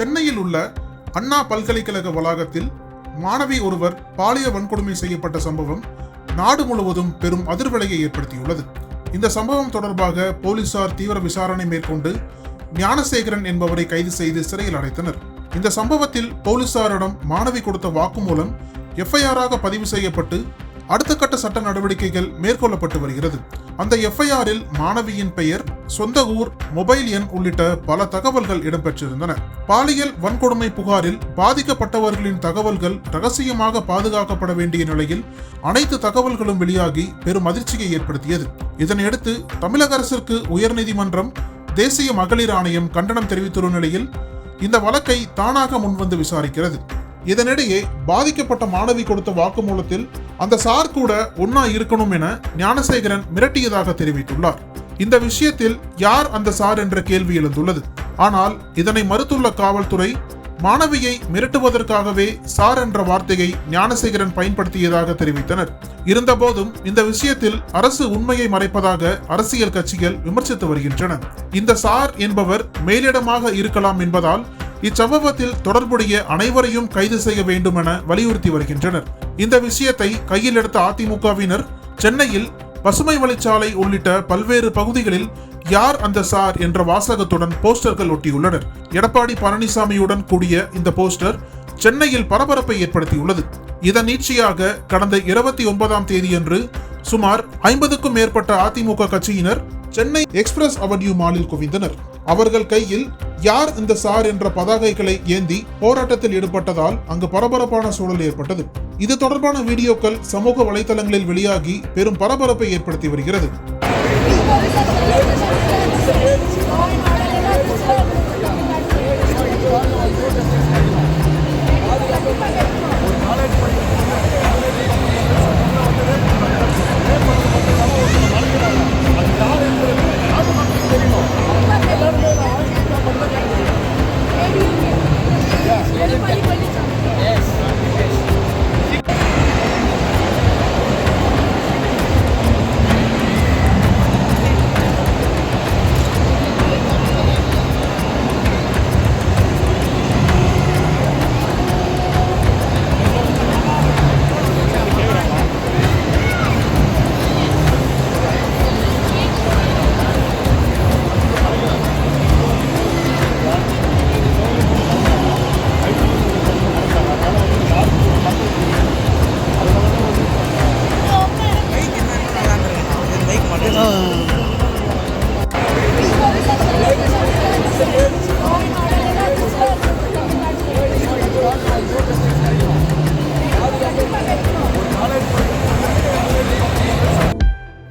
சென்னையில் உள்ள அண்ணா பல்கலைக்கழக வளாகத்தில் மாணவி ஒருவர் பாலிய வன்கொடுமை செய்யப்பட்ட சம்பவம் நாடு முழுவதும் பெரும் அதிர்வலையை ஏற்படுத்தியுள்ளது. இந்த சம்பவம் தொடர்பாக போலீசார் தீவிர விசாரணை மேற்கொண்டு ஞானசேகரன் என்பவரை கைது செய்து சிறையில் அடைத்தனர். இந்த சம்பவத்தில் போலீசாரிடம் மாணவி கொடுத்த வாக்குமூலம் எஃப்ஐஆராக பதிவு செய்யப்பட்டு அடுத்த கட்ட சட்ட நடவடிக்கைகள் மேற்கொள்ளப்பட்டு வருகிறது. அந்த எஃப்ஐஆரில் மாணவியின் பெயர் சொந்த ஊர் மொபைல் எண் உள்ளிட்ட பல தகவல்கள் இடம்பெற்றிருந்தன. பாலியல் வன்கொடுமை புகாரில் பாதிக்கப்பட்டவர்களின் தகவல்கள் ரகசியமாக பாதுகாக்கப்பட வேண்டிய நிலையில் அனைத்து தகவல்களும் வெளியாகி பெரும் அதிர்ச்சியை ஏற்படுத்தியது. இதனையடுத்து தமிழக அரசிற்கு உயர்நீதிமன்றம் தேசிய மகளிர் ஆணையம் கண்டனம் தெரிவித்துள்ள நிலையில் இந்த வழக்கை தானாக முன்வந்து விசாரிக்கிறது. இதனிடையே பாதிக்கப்பட்ட மாணவி கொடுத்த வாக்குமூலத்தில் அந்த சார் கூட ஒன்னா இருக்கணும் என ஞானசேகரன் மிரட்டியதாக தெரிவித்துள்ளார். இந்த விஷயத்தில் யார் அந்த சார் என்ற கேள்வி எழுந்துள்ளது. ஆனால் இதனை மறுத்துள்ள காவல்துறை மாணவியை மிரட்டுவதற்காகவே சார் என்ற வார்த்தையை ஞானசேகரன் பயன்படுத்தியதாக தெரிவித்தனர். இருந்தபோதும் இந்த விஷயத்தில் அரசு உண்மையை மறைப்பதாக அரசியல் கட்சிகள் விமர்சித்து வருகின்றன. இந்த சார் என்பவர் மேலிடமாக இருக்கலாம் என்பதால் இச்சம்பவத்தில் தொடர்புடைய அனைவரையும் கைது செய்ய வேண்டும் என வலியுறுத்தி வருகின்றனர். இந்த விஷயத்தை கையில் எடுத்த அதிமுகவினர் சென்னையில் பசுமை வழிச்சாலை உள்ளிட்ட பல்வேறு பகுதிகளில் யார் அந்த சார் என்ற வாசகத்துடன் போஸ்டர்கள் ஒட்டியுள்ளனர். எடப்பாடி பழனிசாமியுடன் கூடிய இந்த போஸ்டர் சென்னையில் பரபரப்பை ஏற்படுத்தியுள்ளது. இதன் நீட்சியாக கடந்த இருபத்தி ஒன்பதாம் தேதியன்று சுமார் ஐம்பதுக்கும் மேற்பட்ட அதிமுக கட்சியினர் சென்னை எக்ஸ்பிரஸ் அவென்யூ மாலில் குவிந்தனர். அவர்கள் கையில் யார் இந்த சார் என்ற பதாகைகளை ஏந்தி போராட்டத்தில் ஈடுபட்டதால் அங்கு பரபரப்பான சூழல் ஏற்பட்டது. இது தொடர்பான வீடியோக்கள் சமூக வலைதளங்களில் வெளியாகி பெரும் பரபரப்பை ஏற்படுத்தி வருகிறது.